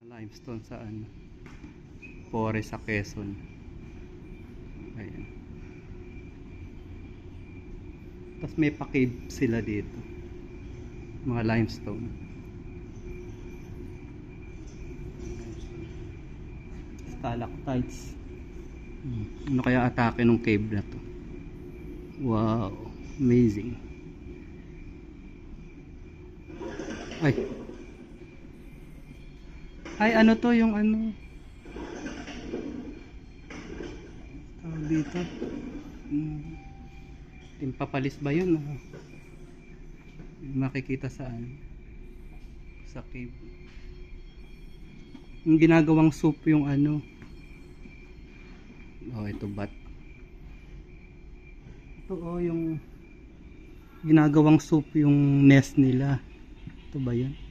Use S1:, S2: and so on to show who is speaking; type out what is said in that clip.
S1: limestone sa ano? Pore sa Quezon. Ayan. Tapos may pa-cave sila dito. Mga limestone. Stalactites. Hmm, ano kaya atake ng cave na to? Wow. Amazing. Ay ay, ano to yung ano? Tawag dito. Hmm. Timpapalis ba yun? Oh? Makikita saan? Sa cave. Yung ginagawang soup yung ano. Oh, ito bat. Ito oh, yung ginagawang soup yung nest nila. Ito ba yan?